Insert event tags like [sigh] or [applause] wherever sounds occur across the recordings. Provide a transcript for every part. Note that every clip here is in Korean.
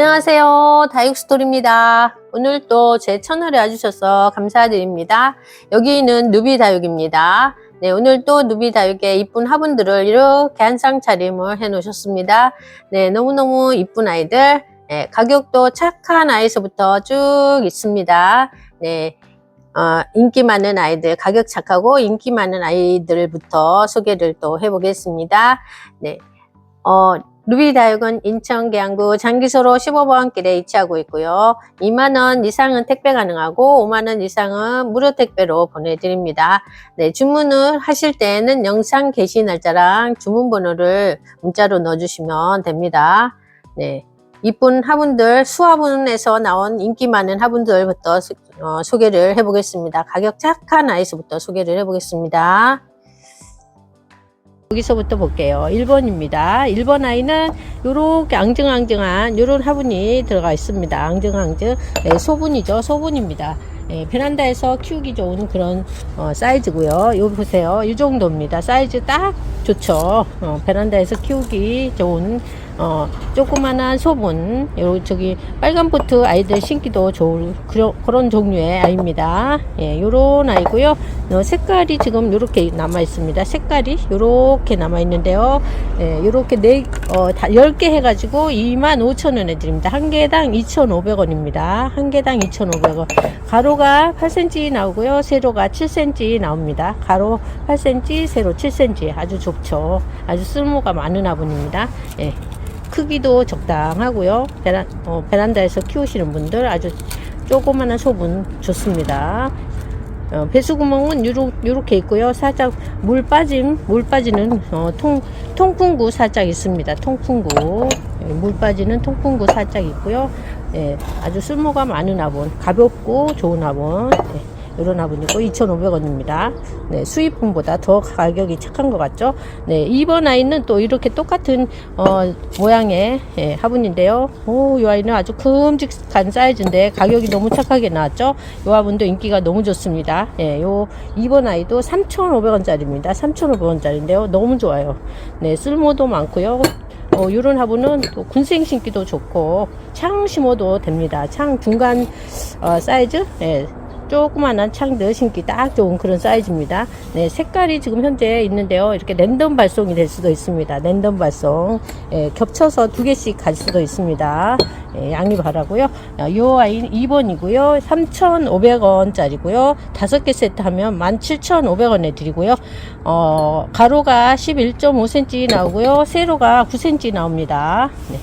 안녕하세요. 다육스토리입니다. 오늘 또 제 채널에 와주셔서 감사드립니다. 여기는 누비다육입니다. 네, 오늘 또 누비다육의 이쁜 화분들을 이렇게 한쌍 차림을 해 놓으셨습니다. 네, 너무너무 이쁜 아이들. 네, 가격도 착한 아이서부터 쭉 있습니다. 네, 어, 인기 많은 아이들, 가격 착하고 인기 많은 아이들부터 소개를 또 해보겠습니다. 네, 어, 루비다육은 인천 계양구 장기소로 15번 길에 위치하고 있고요. 2만원 이상은 택배 가능하고 5만원 이상은 무료 택배로 보내드립니다. 네, 주문을 하실 때는 영상 게시 날짜랑 주문번호를 문자로 넣어주시면 됩니다. 네. 이쁜 화분들, 수화분에서 나온 인기 많은 화분들부터 소, 어, 소개를 해보겠습니다. 가격 착한 아이스부터 소개를 해보겠습니다. 여기서부터 볼게요. 1번입니다. 1번 아이는 요렇게 앙증앙증한 요런 화분이 들어가 있습니다. 앙증앙증. 네, 소분이죠. 소분입니다. 네, 베란다에서 키우기 좋은 그런 어, 사이즈고요. 요 보세요. 이 정도입니다. 사이즈 딱 좋죠. 어, 베란다에서 키우기 좋은 어, 조그만한 소분, 요, 저기, 빨간 보트 아이들 신기도 좋을, 그런, 그런 종류의 아이입니다. 예, 요런 아이고요. 어, 색깔이 지금 요렇게 남아 있습니다. 색깔이 요렇게 남아 있는데요. 예, 요렇게 네, 어, 다 10개 해가지고 25,000원에 드립니다. 한 개당 2,500원입니다. 한 개당 2,500원. 가로가 8cm 나오고요. 세로가 7cm 나옵니다. 가로 8cm, 세로 7cm. 아주 좋죠. 아주 쓸모가 많은 화분입니다. 예. 크기도 적당하고요. 베란, 어, 베란다에서 키우시는 분들 아주 조그마한 소분 좋습니다. 어, 배수구멍은 요렇, 요렇게 있고요. 살짝 물 빠짐, 물 빠지는 어, 통, 통풍구 살짝 있습니다. 통풍구. 예, 물 빠지는 통풍구 살짝 있고요. 예, 아주 쓸모가 많은 화분, 가볍고 좋은 화분. 예. 이런 화분이고 2,500원입니다. 네, 수입품보다 더 가격이 착한 것 같죠? 네, 2번 아이는 또 이렇게 똑같은 어, 모양의 예, 화분인데요. 오, 이 아이는 아주 큼직한 사이즈인데 가격이 너무 착하게 나왔죠? 이 화분도 인기가 너무 좋습니다. 예, 요 2번 아이도 3,500원짜리입니다. 3,500원짜리인데요. 너무 좋아요. 네, 쓸모도 많고요. 어, 요런 화분은 또 군생 신기도 좋고 창 심어도 됩니다. 창 중간 어, 사이즈 네, 조그만한 창들 신기 딱 좋은 그런 사이즈입니다. 네, 색깔이 지금 현재 있는데요. 이렇게 랜덤 발송이 될 수도 있습니다. 랜덤 발송. 예, 겹쳐서 두 개씩 갈 수도 있습니다. 예, 양해 바라고요. 요 아이는 2번이고요. 3,500원짜리고요. 다섯 개 세트 하면 17,500원에 드리고요. 어, 가로가 11.5cm 나오고요. 세로가 9cm 나옵니다. 네.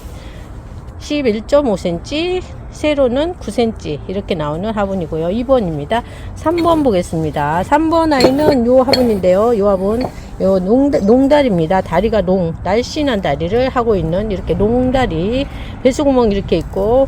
11.5cm, 세로는 9cm 이렇게 나오는 화분이고요. 2번입니다. 3번 보겠습니다. 3번 아이는 요 화분인데요. 요 화분 요 농, 농다리입니다. 다리가 농, 날씬한 다리를 하고 있는 이렇게 농다리 배수구멍 이렇게 있고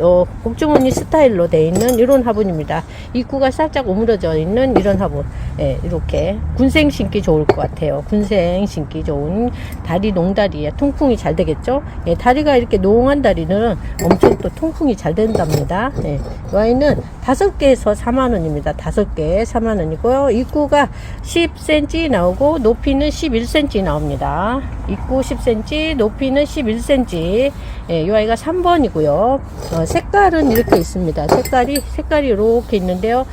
어, 곱주머니 스타일로 되어 있는 이런 화분입니다. 입구가 살짝 오므려져 있는 이런 화분. 예, 이렇게 군생 신기 좋을 것 같아요. 군생 신기 좋은 다리 농다리에 통풍이 잘 되겠죠? 예, 다리가 이렇게 농한 다리는 엄청 또 통풍이 잘 된답니다. 예, 이 아이는 다섯 개에서 4만 원입니다. 다섯 개 4만 원이고요. 입구가 10cm 나오고 높이는 11cm 나옵니다. 입구 10cm, 높이는 11cm. 예, 이 아이가 3번이고요. 어, 색깔은 이렇게 있습니다. 색깔이 색깔이 이렇게 있는데요.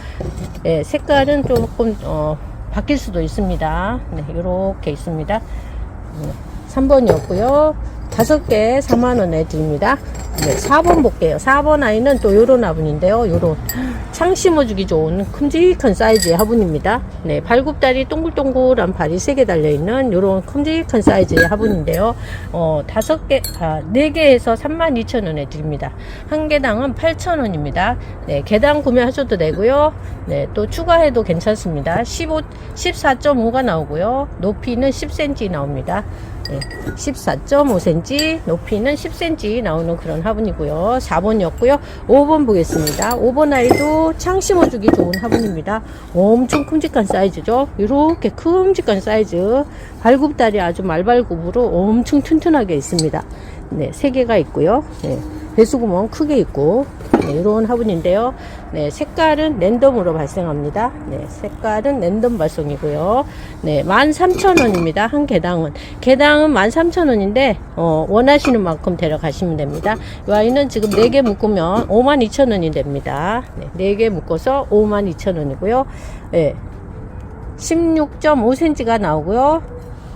예, 색깔은 조금 어, 바뀔 수도 있습니다. 네, 이렇게 있습니다. 네, 3번이었고요. 다섯 개 4만원에 드립니다. 네, 4번 볼게요. 4번 아이는 또 요런 화분인데요. 요런 창 심어주기 좋은 큼직한 사이즈의 화분입니다. 네, 발굽다리 동글동글한 발이 3개 달려있는 요런 큼직한 사이즈의 화분인데요. 어, 다섯 개, 아, 4개에서 32,000원에 드립니다. 한 개당은 8,000원입니다. 네, 개당 구매하셔도 되고요. 네, 또 추가해도 괜찮습니다. 15, 14.5가 나오고요. 높이는 10cm 나옵니다. 네, 14.5cm, 높이는 10cm 나오는 그런 화분이고요. 4번이었고요. 5번 보겠습니다. 5번 아이도 창 심어주기 좋은 화분입니다. 엄청 큼직한 사이즈죠. 이렇게 큼직한 사이즈. 발굽다리 아주 말발굽으로 엄청 튼튼하게 있습니다. 네, 3개가 있고요. 네. 배수구멍 크게 있고 네, 이런 화분인데요. 네, 색깔은 랜덤으로 발생합니다. 네, 색깔은 랜덤 발송이고요. 네, 13,000원입니다. 한 개당은. 개당은 13,000원인데 어, 원하시는 만큼 데려가시면 됩니다. 이 아이는 지금 4개 묶으면 52,000원이 됩니다. 네, 4개 묶어서 52,000원이고요. 네, 16.5cm가 나오고요.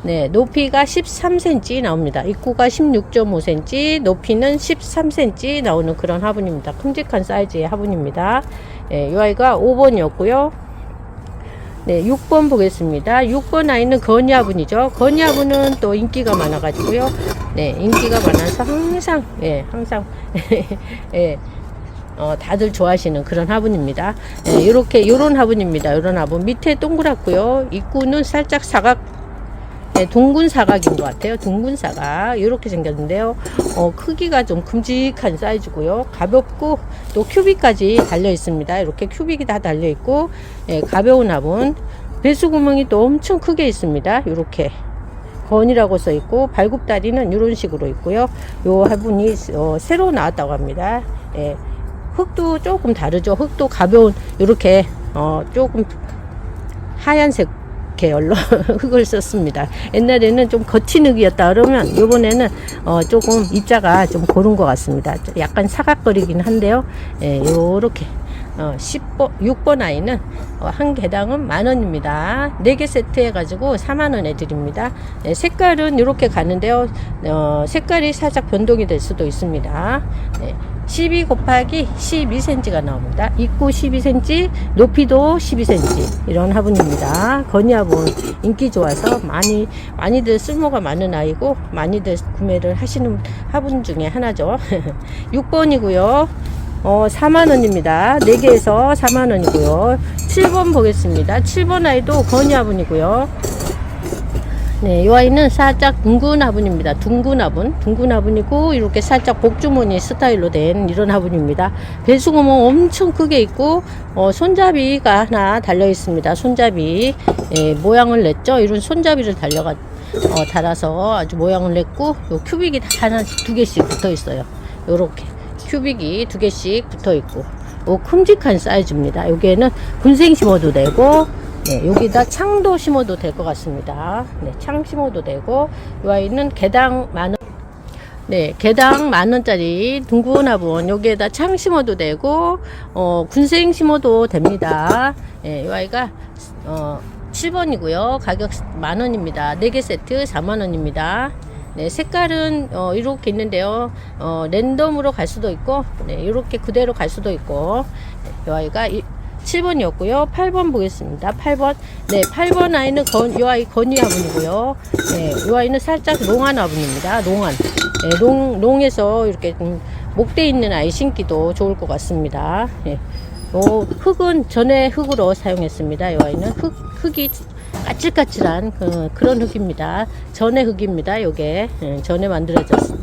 네, 높이가 13cm 나옵니다. 입구가 16.5cm, 높이는 13cm 나오는 그런 화분입니다. 큼직한 사이즈의 화분입니다. 네, 이 아이가 5번이었고요. 네, 6번 보겠습니다. 6번 아이는. 건이 화분은 또 인기가 많아가지고요. 네, 인기가 많아서 항상, 예, 항상, [laughs] 예, 어, 다들 좋아하시는 그런 화분입니다. 예, 요렇게, 요런 화분입니다. 요런 화분. 밑에 동그랗고요. 입구는 살짝 사각, 네, 둥근 사각인 것 같아요. 둥근 사각. 이렇게 생겼는데요. 어, 크기가 좀 큼직한 사이즈고요. 가볍고 또 큐빅까지 달려 있습니다. 이렇게 큐빅이 다 달려 있고, 예, 가벼운 화분. 배수 구멍이 또 엄청 크게 있습니다. 이렇게. 건이라고 써 있고 발굽다리는 이런 식으로 있고요. 요 화분이 어, 새로 나왔다고 합니다. 예, 흙도 조금 다르죠. 흙도 가벼운 이렇게 어, 조금 하얀색 계열로 [laughs] 흙을 썼습니다. 옛날에는 좀 거친 흙이었다 그러면 요번에는 어 조금 입자가 좀 고른 것 같습니다. 약간 사각거리긴 한데요. 예, 요렇게 어 10번 6번 아이는 어, 한 개당은 만 원입니다. 4개 세트 해가지고 4만 원에 드립니다. 예, 색깔은 이렇게 가는데요. 어, 색깔이 살짝 변동이 될 수도 있습니다. 예, 12 곱하기 12cm가 나옵니다. 입구 12cm, 높이도 12cm 이런 화분입니다. 건이 화분 인기 좋아서 많이 많이들 쓸모가 많은 아이고 많이들 구매를 하시는 화분 중에 하나죠. [laughs] 6번이고요. 어, 4만원입니다. 4개에서 4만원이고요. 7번 보겠습니다. 7번 아이도 건이 화분이고요. 네, 이 아이는 살짝 둥근 화분입니다. 둥근 화분, 둥근 화분이고 이렇게 살짝 복주머니 스타일로 된 이런 화분입니다. 배수구멍 엄청 크게 있고 어, 손잡이가 하나 달려 있습니다. 손잡이 예, 모양을 냈죠. 이런 손잡이를 달려가 어, 달아서 아주 모양을 냈고 요 큐빅이 다 하나 두 개씩 붙어 있어요. 요렇게 큐빅이 두 개씩 붙어 있고 오, 큼직한 사이즈입니다. 여기에는 군생 심어도 되고 네, 여기다 창도 심어도 될 것 같습니다. 네, 창 심어도 되고, 이 아이는 개당 만 원, 네, 개당 만 원짜리 둥근 화분, 여기에다 창 심어도 되고, 어, 군생 심어도 됩니다. 네, 이 아이가, 어, 7번이고요. 가격 만 원입니다. 4개 세트 4만 원입니다. 네, 색깔은 어, 이렇게 있는데요. 어, 랜덤으로 갈 수도 있고, 네, 이렇게 그대로 갈 수도 있고, 네, 이 아이가 이, 7번이었고요. 8번 보겠습니다. 8번. 네, 8번 아이는 건, 이 아이 건이 화분이고요. 네, 이 아이는 살짝 농한 화분입니다. 농한. 네, 농, 농에서 이렇게 좀 목대 있는 아이 신기도 좋을 것 같습니다. 네. 요 흙은 전에 흙으로 사용했습니다. 이 아이는 흙, 흙이 까칠까칠한 그, 그런 흙입니다. 전에 흙입니다. 요게 예, 전에 만들어졌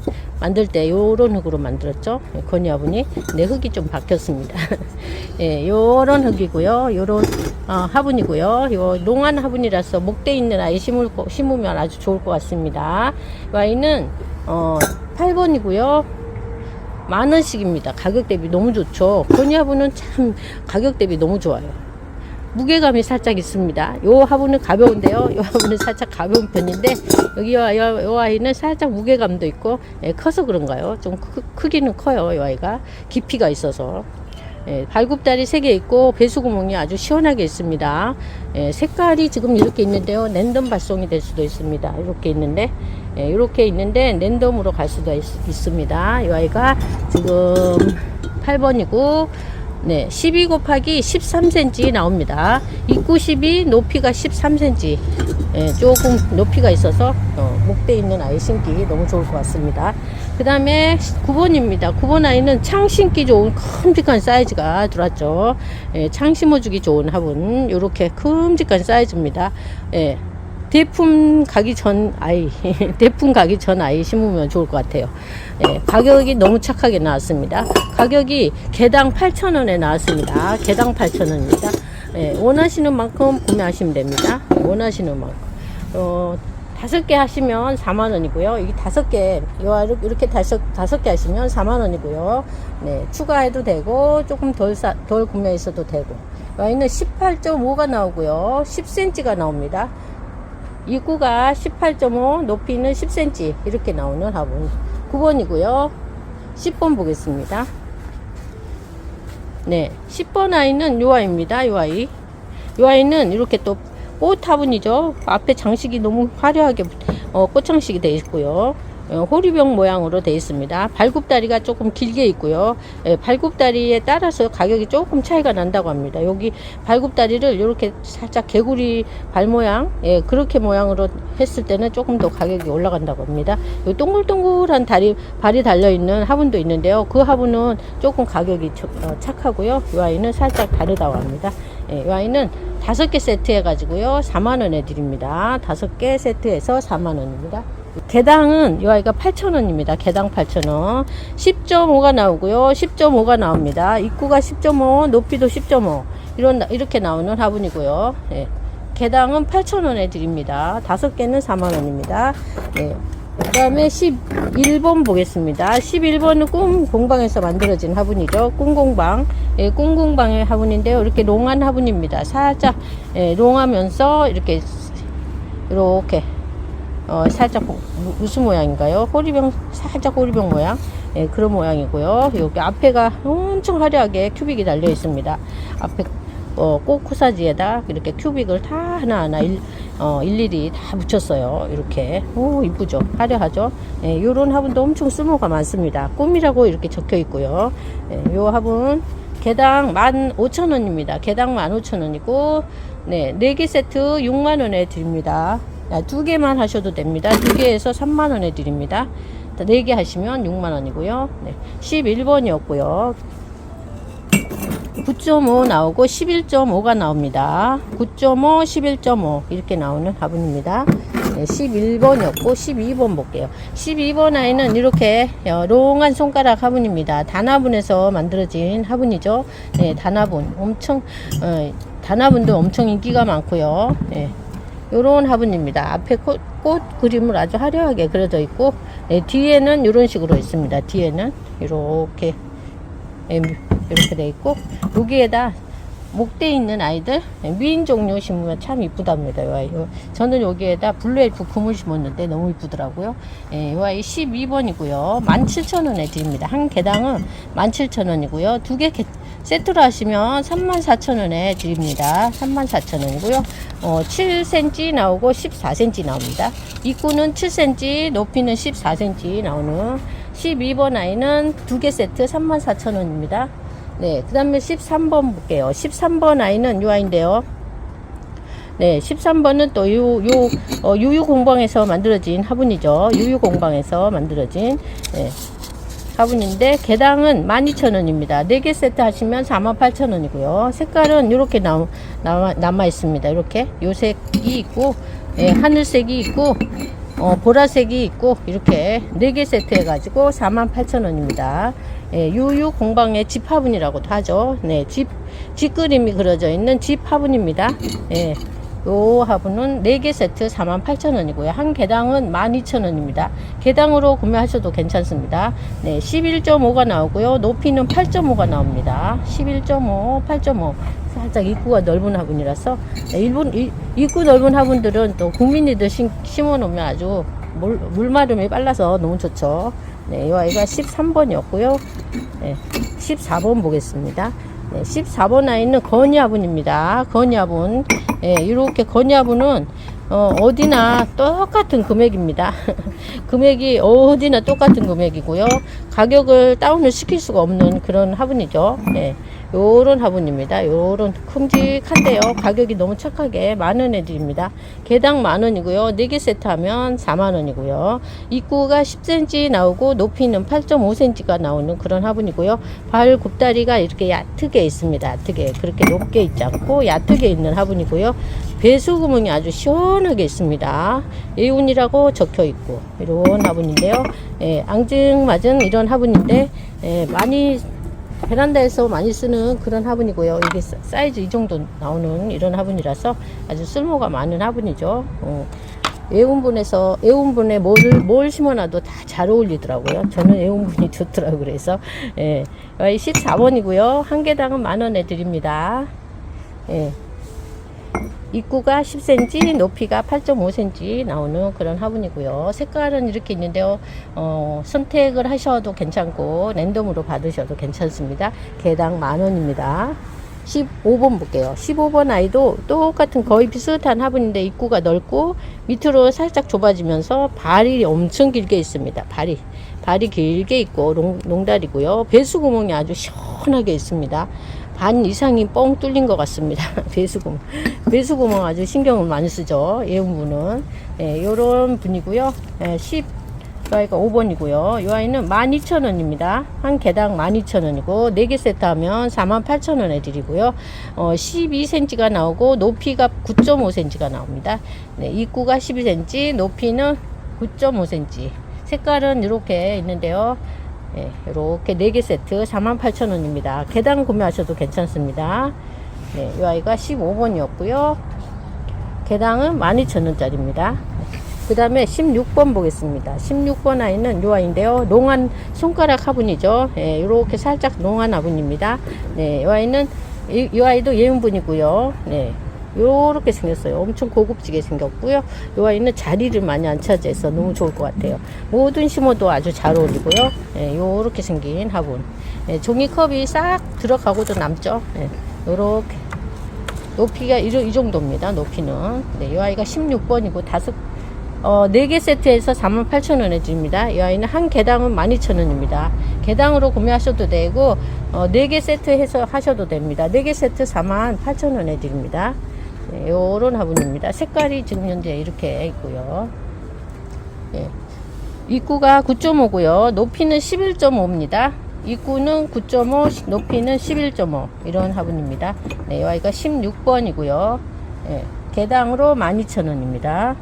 만들 때 요런 흙으로 만들었죠. 예, 화분이 내 흙이 좀 바뀌었습니다. [laughs] 예, 요런 흙이고요. 요런 어, 화분이고요. 요 농한 화분이라서 목대 있는 아이 심을 거, 심으면 아주 좋을 것 같습니다. 이 아이는 어, 8번이고요. 만 원씩입니다. 가격 대비 너무 좋죠. 화분은 참 가격 대비 너무 좋아요. 무게감이 살짝 있습니다. 요 화분은 가벼운데요. 요 화분은 살짝 가벼운 편인데 여기 요, 요, 요 아이는 살짝 무게감도 있고 예, 커서 그런가요? 좀 크, 크기는 커요. 이 아이가 깊이가 있어서 예, 발굽다리 3개 있고 배수구멍이 아주 시원하게 있습니다. 예, 색깔이 지금 이렇게 있는데요. 랜덤 발송이 될 수도 있습니다. 이렇게 있는데 예, 이렇게 있는데 랜덤으로 갈 수도 있, 있습니다. 이 아이가 지금 8번이고 네, 12 곱하기 13cm 나옵니다. 입구 12, 높이가 13cm. 예, 조금 높이가 있어서 어, 목대 있는 아이 신기 너무 좋을 것 같습니다. 그 다음에 9번입니다. 9번 아이는 창 신기 좋은 큼직한 사이즈가 들어왔죠. 예, 창 심어주기 좋은 화분. 요렇게 큼직한 사이즈입니다. 예, 대품 가기 전 아이, [laughs] 대품 가기 전 아이 심으면 좋을 것 같아요. 예, 가격이 너무 착하게 나왔습니다. 가격이 개당 8,000원에 나왔습니다. 개당 8,000원입니다. 예, 원하시는 만큼 구매하시면 됩니다. 원하시는 만큼. 어, 다섯 개 하시면 4만 원이고요. 이게 다섯 개, 요 이렇게 다섯 다섯 개 하시면 4만 원이고요. 네, 추가해도 되고 조금 덜 사, 덜 구매했어도 되고. 와인은 18.5가 나오고요. 10cm가 나옵니다. 입구가 18.5, 높이는 10cm 이렇게 나오는 화분 9번이고요. 10번 보겠습니다. 네, 10번 아이는 요 아이입니다. 요 아이. 요 아이는 이렇게 또 꽃 화분이죠. 앞에 장식이 너무 화려하게 어, 꽃장식이 되어 있고요. 어, 호리병 모양으로 되어 있습니다. 발굽다리가 조금 길게 있고요. 예, 발굽다리에 따라서 가격이 조금 차이가 난다고 합니다. 여기 발굽다리를 이렇게 살짝 개구리 발 모양, 예, 그렇게 모양으로 했을 때는 조금 더 가격이 올라간다고 합니다. 이 동글동글한 다리, 발이 달려 있는 화분도 있는데요. 그 화분은 조금 가격이 저- 어, 착하고요. 이 아이는 살짝 다르다고 합니다. 예, 이 아이는 다섯 개 세트 해가지고요. 4만원에 드립니다. 다섯 개 세트해서 4만원입니다. 개당은 이 아이가 8,000원입니다. 개당 8,000원. 10.5가 나오고요. 10.5가 나옵니다. 입구가 10.5, 높이도 10.5. 이런, 이렇게 나오는 화분이고요. 예. 개당은 8,000원에 드립니다. 다섯 개는 4만원입니다. 예. 그 다음에 11번 보겠습니다. 11번은 꿈 공방에서 만들어진 화분이죠. 꿈 공방. 예, 꿈 공방의 화분인데요. 이렇게 롱한 화분입니다. 살짝, 예, 롱하면서 이렇게, 이렇게, 어, 살짝 무- 무슨 모양인가요? 호리병, 살짝 호리병 모양. 예, 그런 모양이고요. 여기 앞에가 엄청 화려하게 큐빅이 달려 있습니다. 앞에 어, 꼭 코사지에다 이렇게 큐빅을 다 하나하나 일, 어, 일일이 다 붙였어요. 이렇게. 오, 이쁘죠? 화려하죠? 예, 요런 화분도 엄청 쓸모가 많습니다. 꿈이라고 이렇게 적혀 있고요. 예, 요 화분 개당 15,000원입니다. 개당 15,000원이고, 네, 4개 세트 6만원에 드립니다. 야, 두 개만 하셔도 됩니다. 두 개에서 3만 원에 드립니다. 4개 하시면 6만 원이고요. 네, 11번이었고요. 9.5 나오고 11.5가 나옵니다. 9.5, 11.5 이렇게 나오는 화분입니다. 네, 11번이었고 12번 볼게요. 12번 아이는 이렇게 어, 롱한 손가락 화분입니다. 단화분에서 만들어진 화분이죠. 네, 단화분 엄청 어, 단화분도 엄청 인기가 많고요. 네, 요런 화분입니다. 앞에 꽃, 꽃 그림을 아주 화려하게 그려져 있고 네, 뒤에는 이런 식으로 있습니다. 뒤에는 이렇게 예, 이렇게 돼 있고 여기에다 목대 있는 아이들 예, 미인 종류 심으면 참 이쁘답니다. 이 저는 여기에다 블루엘프 금을 심었는데 너무 이쁘더라고요. 예, 이 아이 12번이고요. 17,000원에 드립니다. 한 개당은 17,000원이고요. 두 개 세트로 하시면 34,000원에 드립니다. 34,000원이고요. 어, 7cm 나오고 14cm 나옵니다. 입구는 7cm, 높이는 14cm 나오는 12번 아이는 두 개 세트 34,000원입니다. 네, 그 다음에 13번 볼게요. 13번 아이는 요 아이인데요. 네, 13번은 또 요, 요, 어, 유유공방에서 만들어진 화분이죠. 유유공방에서 만들어진, 네, 화분인데, 개당은 12,000원입니다. 4개 세트 하시면 48,000원이고요. 색깔은 이렇게 남, 남아, 남아 있습니다. 이렇게. 요 색이 있고, 예, 하늘색이 있고, 어, 보라색이 있고, 이렇게 4개 세트 해가지고 48,000원입니다. 예, 유유 공방의 집 화분이라고도 하죠. 네, 집, 집 그림이 그려져 있는 집 화분입니다. 예. 요 화분은 4개 세트 48,000원이고요. 한 개당은 12,000원입니다. 개당으로 구매하셔도 괜찮습니다. 네, 11.5가 나오고요. 높이는 8.5가 나옵니다. 11.5, 8.5. 살짝 입구가 넓은 화분이라서 네, 일본 이- 입구 넓은 화분들은 또 국민이들 심, 심어 놓으면 아주 물, 물마름이 빨라서 너무 좋죠. 네, 이 아이가 13번이었고요. 네, 14번 보겠습니다. 네, 14번 아이는 건야분입니다. 건야분. 예, 이렇게 건야분은 어, 어디나 똑같은 금액입니다. [laughs] 금액이 어디나 똑같은 금액이고요. 가격을 다운을 시킬 수가 없는 그런 화분이죠. 예, 요런 화분입니다. 요런 큼직한데요. 가격이 너무 착하게 만원 해드립니다. 개당 만원이고요. 4개 세트 하면 4만원이고요. 입구가 10cm 나오고 높이는 8.5cm가 나오는 그런 화분이고요. 발 굽다리가 이렇게 얕게 있습니다. 얕게. 그렇게 높게 있지 않고 얕게 있는 화분이고요. 배수 구멍이 아주 시원하게 있습니다. 예운이라고 적혀 있고 이런 화분인데요. 예, 앙증맞은 이런 화분인데 예, 많이 베란다에서 많이 쓰는 그런 화분이고요. 이게 사- 사이즈 이 정도 나오는 이런 화분이라서 아주 쓸모가 많은 화분이죠. 어, 애운분에서 애운분에 뭘, 뭘 심어놔도 다 잘 어울리더라고요. 저는 애운분이 좋더라고요. 그래서 예, 14번이고요. 한 개당은 만 원에 드립니다. 예. 입구가 10cm, 높이가 8.5cm 나오는 그런 화분이고요. 색깔은 이렇게 있는데요. 어, 선택을 하셔도 괜찮고 랜덤으로 받으셔도 괜찮습니다. 개당 만 원입니다. 15번 볼게요. 15번 아이도 똑같은 거의 비슷한 화분인데 입구가 넓고 밑으로 살짝 좁아지면서 발이 엄청 길게 있습니다. 발이 발이 길게 있고 농, 농달이고요. 배수 구멍이 아주 시원하게 있습니다. 반 이상이 뻥 뚫린 것 같습니다. [laughs] 배수구멍. 배수구멍 아주 신경을 많이 쓰죠. 예운분은. 예, 요런 분이고요. 예, 10, 이 아이가 5번이고요. 이 아이는 12,000원입니다. 한 개당 12,000원이고, 4개 세트 하면 48,000원에 드리고요. 어, 12cm가 나오고, 높이가 9.5cm가 나옵니다. 네, 입구가 12cm, 높이는 9.5cm. 색깔은 이렇게 있는데요. 예, 이렇게 4개 세트 48,000원입니다. 개당 구매하셔도 괜찮습니다. 네, 이 아이가 15번이었고요. 개당은 12,000원짜리입니다. 그 다음에 16번 보겠습니다. 16번 아이는 이 아이인데요. 농한 손가락 화분이죠. 예, 이렇게 살짝 농한 화분입니다. 네, 이 아이는 이, 이 아이도 예은분이고요. 네. 요렇게 생겼어요. 엄청 고급지게 생겼고요. 이 아이는 자리를 많이 안 차지해서 너무 좋을 것 같아요. 뭐든 심어도 아주 잘 어울리고요. 예, 요렇게 생긴 화분. 예, 종이컵이 싹 들어가고도 남죠. 예, 요렇게. 높이가 이, 이 정도입니다. 높이는. 네, 이 아이가 16번이고 다섯 어, 4개 세트에서 48,000원에 드립니다. 이 아이는 한 개당은 12,000원입니다. 개당으로 구매하셔도 되고, 어, 4개 세트 해서 하셔도 됩니다. 4개 세트 48,000원에 드립니다. 네, 요런 화분입니다. 색깔이 지금 현재 이렇게 있고요. 예. 입구가 9.5고요. 높이는 11.5입니다. 입구는 9.5, 높이는 11.5 이런 화분입니다. 네, 이 아이가 16번이고요. 예. 개당으로 12,000원입니다.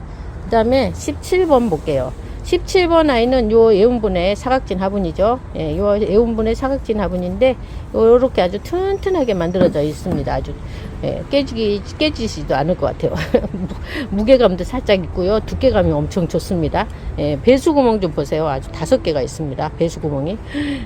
그 다음에 17번 볼게요. 17번 아이는 요 예운분의 사각진 화분이죠. 예, 요 예운분의 사각진 화분인데 요렇게 아주 튼튼하게 만들어져 있습니다. 아주 예, 깨지기 깨지지도 않을 것 같아요. [laughs] 무게감도 살짝 있고요. 두께감이 엄청 좋습니다. 예, 배수구멍 좀 보세요. 아주 다섯 개가 있습니다. 배수구멍이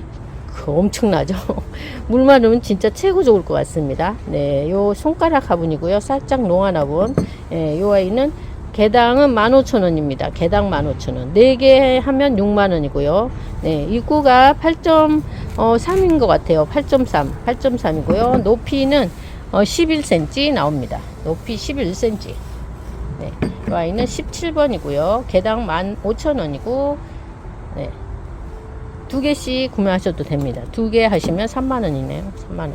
[gasps] 그 엄청나죠. [laughs] 물 마르면 진짜 최고 좋을 것 같습니다. 네, 요 손가락 화분이고요. 살짝 농한 화분. 예, 요 아이는 개당은 15,000원입니다. 개당 15,000원. 4개 하면 6만원이고요. 네, 입구가 8.3인 것 같아요. 8.3. 8.3이고요. 높이는 어, 11cm 나옵니다. 높이 11cm. 네, 이 아이는 17번이고요. 개당 15,000원이고, 네. 두 개씩 구매하셔도 됩니다. 두 개 하시면 3만원이네요. 3만원.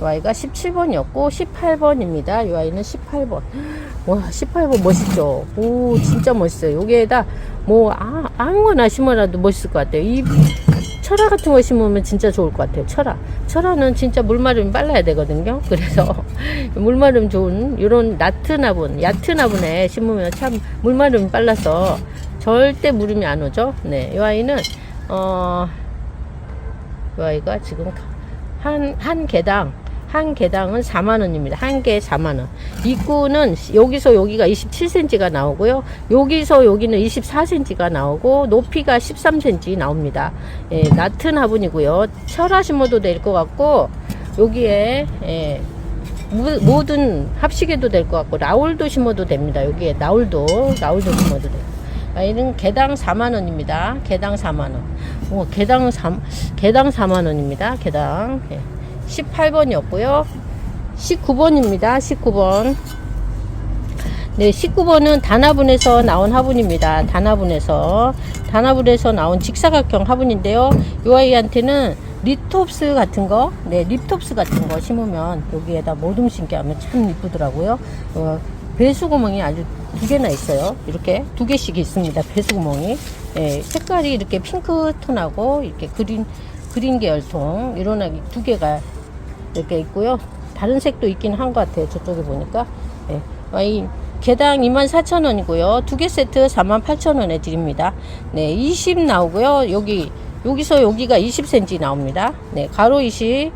이 아이가 17번이었고 18번입니다. 이 아이는 18번. 와 18번 멋있죠. 오 진짜 멋있어요. 여기에다 뭐 아, 아무거나 심어놔도 멋있을 것 같아요. 이 철화 같은 거 심으면 진짜 좋을 것 같아요. 철화. 철화는 진짜 물 마르면 빨라야 되거든요. [laughs] 그래서 물 마르면 좋은 이런 얕은 화분에 심으면 참 물 마르면 빨라서 절대 물음이 안 오죠. 네, 이 아이는 어, 이 아이가 지금 한, 한 개당, 한 개당은 4만원입니다. 한 개에 4만원. 입구는 여기서 여기가 27cm가 나오고요. 여기서 여기는 24cm가 나오고, 높이가 13cm 나옵니다. 예, 낮은 화분이고요. 철화 심어도 될 것 같고, 여기에, 예, 무- 모든 합식해도 될 것 같고, 라울도 심어도 됩니다. 여기에 나울도, 나울도 심어도 돼요. 아이는 개당 4만 원입니다. 개당 4만 원. 오, 개당 3 개당 4만 원입니다. 개당. 예. 18번이었고요. 19번입니다. 19번. 네, 19번은 단화분에서 나온 화분입니다. 단화분에서 단화분에서 나온 직사각형 화분인데요. 이 아이한테는 립톱스 같은 거, 네, 립톱스 같은 거 심으면 여기에다 모둠 심게 하면 참 이쁘더라고요. 어, 배수구멍이 아주 두 개나 있어요. 이렇게 두 개씩 있습니다. 배수구멍이. 예, 색깔이 이렇게 핑크 톤하고 이렇게 그린 그린 계열통 이런 두 개가 이렇게 있고요. 다른 색도 있긴 한 것 같아요. 저쪽에 보니까. 예. 아, 이 개당 24,000원이고요. 두 개 세트 48,000원에 드립니다. 네, 20 나오고요. 여기 여기서 여기가 20cm 나옵니다. 네, 가로 20,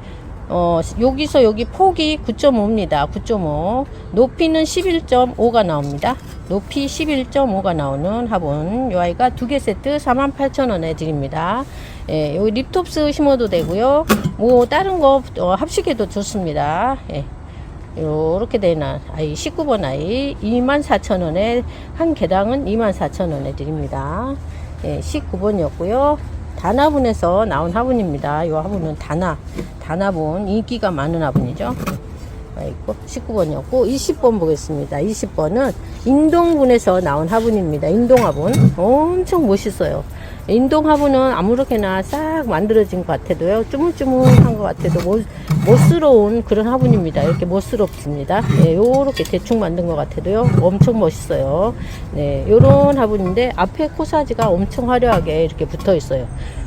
어, 여기서 여기 폭이 9.5입니다. 9.5. 높이는 11.5가 나옵니다. 높이 11.5가 나오는 화분. 요 아이가 두 개 세트 48,000원에 드립니다. 예, 여기 립톱스 심어도 되고요. 뭐 다른 거 어, 합식해도 좋습니다. 예. 요렇게 되는 아이 19번 아이 24,000원에 한 개당은 24,000원에 드립니다. 예, 19번이었고요. 다나분에서 나온 화분입니다. 이 화분은 다나, 다나분 인기가 많은 화분이죠. 아, 있고 19번이었고 20번 보겠습니다. 20번은 인동분에서 나온 화분입니다. 인동 화분 엄청 멋있어요. 인동 화분은 아무렇게나 싹 만들어진 것 같아도요. 쭈물쭈물한 것 같아도 못, 멋스러운 그런 화분입니다. 이렇게 멋스럽습니다. 네, 요렇게 대충 만든 것 같아도요. 엄청 멋있어요. 네, 요런 화분인데 앞에 코사지가 엄청 화려하게 이렇게 붙어 있어요.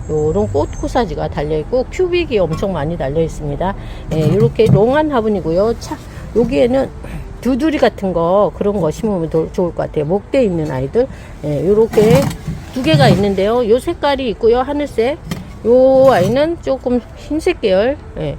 요런 꽃 코사지가 달려 있고 큐빅이 엄청 많이 달려 있습니다. 예, 이렇게 롱한 화분이고요. 차 여기에는 두드리 같은 거 그런 거 심으면 도- 좋을 것 같아요. 목대 있는 아이들 예, 요렇게 두 개가 있는데요. 요 색깔이 있고요. 하늘색. 요 아이는 조금 흰색 계열. 예.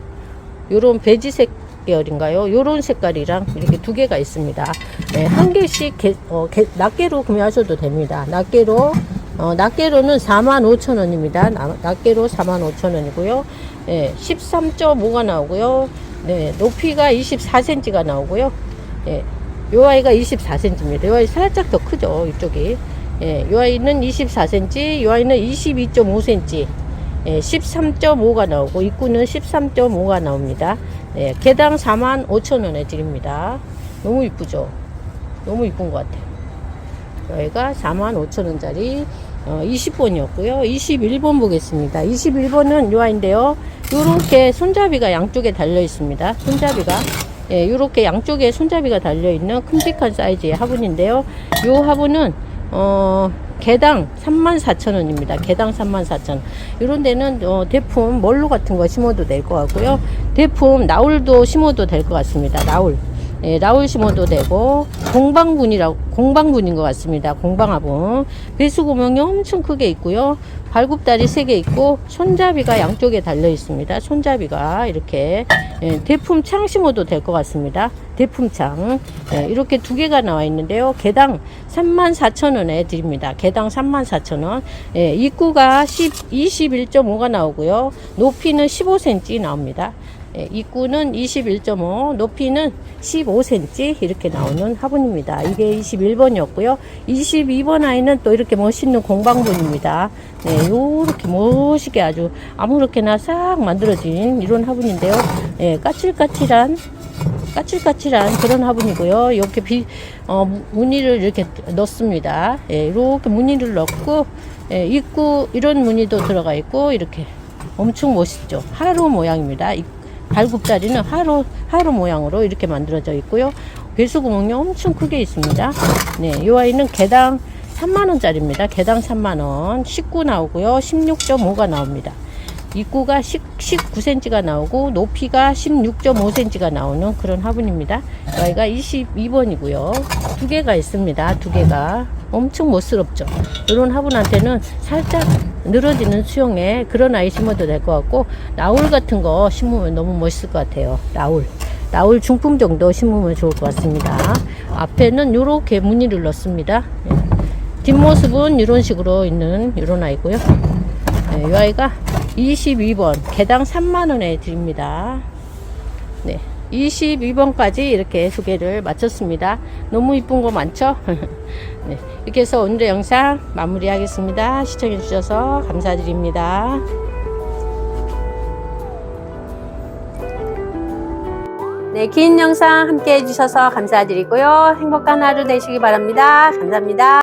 요런 베지색 계열인가요? 요런 색깔이랑 이렇게 두 개가 있습니다. 예, 한 개씩 개, 어, 개, 낱개로 구매하셔도 됩니다. 낱개로 어, 낱개로는 45,000원입니다. 낱개로 45,000원이고요. 예, 13.5가 나오고요. 네, 높이가 24cm가 나오고요. 예, 요 아이가 24cm입니다. 요 아이 살짝 더 크죠, 이쪽이. 예, 요 아이는 24cm, 요 아이는 22.5cm. 예, 13.5가 나오고 입구는 13.5가 나옵니다. 예, 개당 45,000원에 드립니다. 너무 이쁘죠? 너무 이쁜 것 같아요. 여기가 45,000원짜리 어, 20번이었고요. 21번 보겠습니다. 21번은 요 아인데요. 요렇게 손잡이가 양쪽에 달려 있습니다. 손잡이가 예, 요렇게 양쪽에 손잡이가 달려 있는 큼직한 사이즈의 화분인데요. 요 화분은 어 개당 34,000원입니다. 개당 34,000원. 이런 데는 어, 대품 멀로 같은 거 심어도 될 것 같고요. 대품 나울도 심어도 될 것 같습니다. 나울. 예, 라울 심어도 되고 공방분이라고 공방분인 것 같습니다. 공방화분 배수 구멍이 엄청 크게 있고요. 발굽다리 세 개 있고 손잡이가 양쪽에 달려 있습니다. 손잡이가 이렇게 예, 대품 창 심어도 될 것 같습니다. 대품 창 예, 이렇게 두 개가 나와 있는데요. 개당 34,000원에 드립니다. 개당 34,000원. 예, 입구가 10, 21.5가 나오고요. 높이는 15cm 나옵니다. 예, 입구는 21.5, 높이는 15cm 이렇게 나오는 화분입니다. 이게 21번이었고요. 22번 아이는 또 이렇게 멋있는 공방분입니다. 네, 요렇게 멋있게 아주 아무렇게나 싹 만들어진 이런 화분인데요. 예, 까칠까칠한 까칠까칠한 그런 화분이고요. 이렇게 비, 어, 무- 무늬를 이렇게 넣습니다. 예, 이렇게 무늬를 넣고, 예, 입구, 이런 무늬도 들어가 있고, 이렇게 엄청 멋있죠. 하루 모양입니다. 이 발굽자리는 하루, 하루 모양으로 이렇게 만들어져 있고요. 배수구멍이 엄청 크게 있습니다. 네, 이 아이는 개당 3만원짜리입니다. 개당 3만원. 19 나오고요. 16.5가 나옵니다. 입구가 10, 19cm가 나오고 높이가 16.5cm가 나오는 그런 화분입니다. 여기가 22번이고요. 두 개가 있습니다. 두 개가 엄청 멋스럽죠. 이런 화분한테는 살짝 늘어지는 수영에 그런 아이 심어도 될 것 같고 나울 같은 거 심으면 너무 멋있을 것 같아요. 나울. 나울 중품 정도 심으면 좋을 것 같습니다. 앞에는 이렇게 무늬를 넣습니다. 예. 뒷모습은 이런 식으로 있는 이런 아이고요. 네, 이 아이가 22번 개당 3만원에 드립니다. 네. 22번까지 이렇게 소개를 마쳤습니다. 너무 이쁜 거 많죠? [laughs] 네. 이렇게 해서 오늘의 영상 마무리 하겠습니다. 시청해 주셔서 감사드립니다. 네, 긴 영상 함께 해주셔서 감사드리고요. 행복한 하루 되시기 바랍니다. 감사합니다.